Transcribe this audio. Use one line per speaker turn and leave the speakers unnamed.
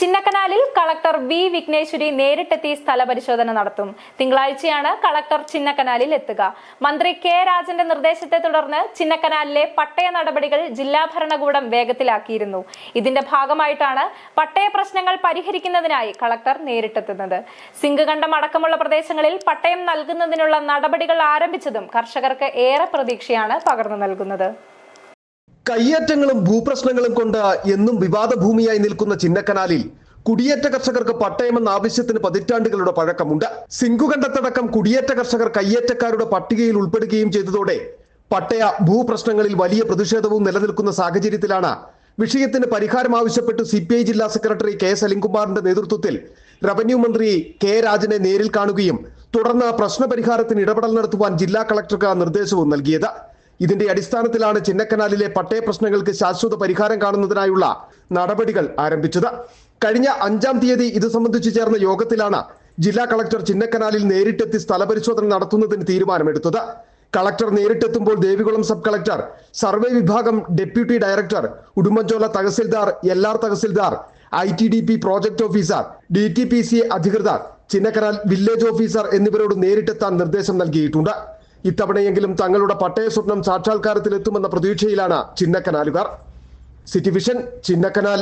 ചിന്നക്കനാലിൽ collector V Vigneshwari നേരിട്ടെത്തി സ്ഥലപരിശോധന നടത്തും. തിങ്കളാഴ്ചയാണ് കളക്ടർ ചിന്നക്കനാലിൽ എത്തുക. മന്ത്രി കെ രാജന്റെ നിർദ്ദേശത്തെ തുടർന്ന് ചിന്നക്കനാലിലെ പട്ടയ നടപടികൾ ജില്ലാ ഭരണകൂടം വേഗത്തിലാക്കിയിരുന്നു. ഇതിന്റെ ഭാഗമായിട്ടാണ് പട്ടയ പ്രശ്നങ്ങൾ പരിഹരിക്കുന്നതിനായി കളക്ടർ നേരിട്ടെത്തുന്നത്. സിംഗുകണ്ഠം അടക്കമുള്ള പ്രദേശങ്ങളിൽ പട്ടയം നൽകുന്നതിനുള്ള നടപടികൾ ആരംഭിച്ചതും കർഷകർക്ക് ഏറെ പ്രതീക്ഷയാണ് പകർന്നു നൽകുന്നത്.
കയ്യേറ്റങ്ങളും ഭൂപ്രശ്നങ്ങളും കൊണ്ട് എന്നും വിവാദ ഭൂമിയായി നിൽക്കുന്ന ചിന്നക്കനാലിൽ കുടിയേറ്റ കർഷകർക്ക് പട്ടയമെന്ന ആവശ്യത്തിന് പതിറ്റാണ്ടുകളുടെ പഴക്കമുണ്ട്. സിങ്കുകണ്ടത്തടക്കം കുടിയേറ്റ കർഷകർ കയ്യേറ്റക്കാരുടെ പട്ടികയിൽ ഉൾപ്പെടുകയും ചെയ്തതോടെ പട്ടയ ഭൂപ്രശ്നങ്ങളിൽ വലിയ പ്രതിഷേധവും നിലനിൽക്കുന്ന സാഹചര്യത്തിലാണ് വിഷയത്തിന് പരിഹാരം ആവശ്യപ്പെട്ട് സി പി ഐ ജില്ലാ സെക്രട്ടറി കെ എസ് അലിൻകുമാറിന്റെ നേതൃത്വത്തിൽ റവന്യൂ മന്ത്രി കെ രാജനെ നേരിൽ കാണുകയും തുടർന്ന് പ്രശ്നപരിഹാരത്തിന് ഇടപെടൽ നടത്തുവാൻ ജില്ലാ കളക്ടർക്ക് നിർദ്ദേശവും നൽകിയത്. ഇതിന്റെ അടിസ്ഥാനത്തിലാണ് ചിന്നക്കനാലിലെ പട്ടയ പ്രശ്നങ്ങൾക്ക് ശാശ്വത പരിഹാരം കാണുന്നതിനായുള്ള നടപടികൾ ആരംഭിച്ചത്. കഴിഞ്ഞ അഞ്ചാം തീയതി ഇത് സംബന്ധിച്ച് ചേർന്ന യോഗത്തിലാണ് ജില്ലാ കളക്ടർ ചിന്നക്കനാലിൽ നേരിട്ടെത്തി സ്ഥലപരിശോധന നടത്തുന്നതിന് തീരുമാനമെടുത്തത്. കളക്ടർ നേരിട്ടെത്തുമ്പോൾ ദേവികുളം സബ് കളക്ടർ സർവേ വിഭാഗം deputy director Udumbanchola tahsildar L R tahsildar I T D P project officer D T P C അധികൃതർ ചിന്നക്കനാൽ വില്ലേജ് ഓഫീസർ എന്നിവരോട് നേരിട്ടെത്താൻ നിർദ്ദേശം നൽകിയിട്ടുണ്ട്. ഇത്തവണയെങ്കിലും തങ്ങളുടെ പട്ടയ സ്വപ്നം സാക്ഷാത്കാരത്തിലെത്തുമെന്ന പ്രതീക്ഷയിലാണ് ചിന്നക്കനാലുകാർ. City vision Chinnakanal.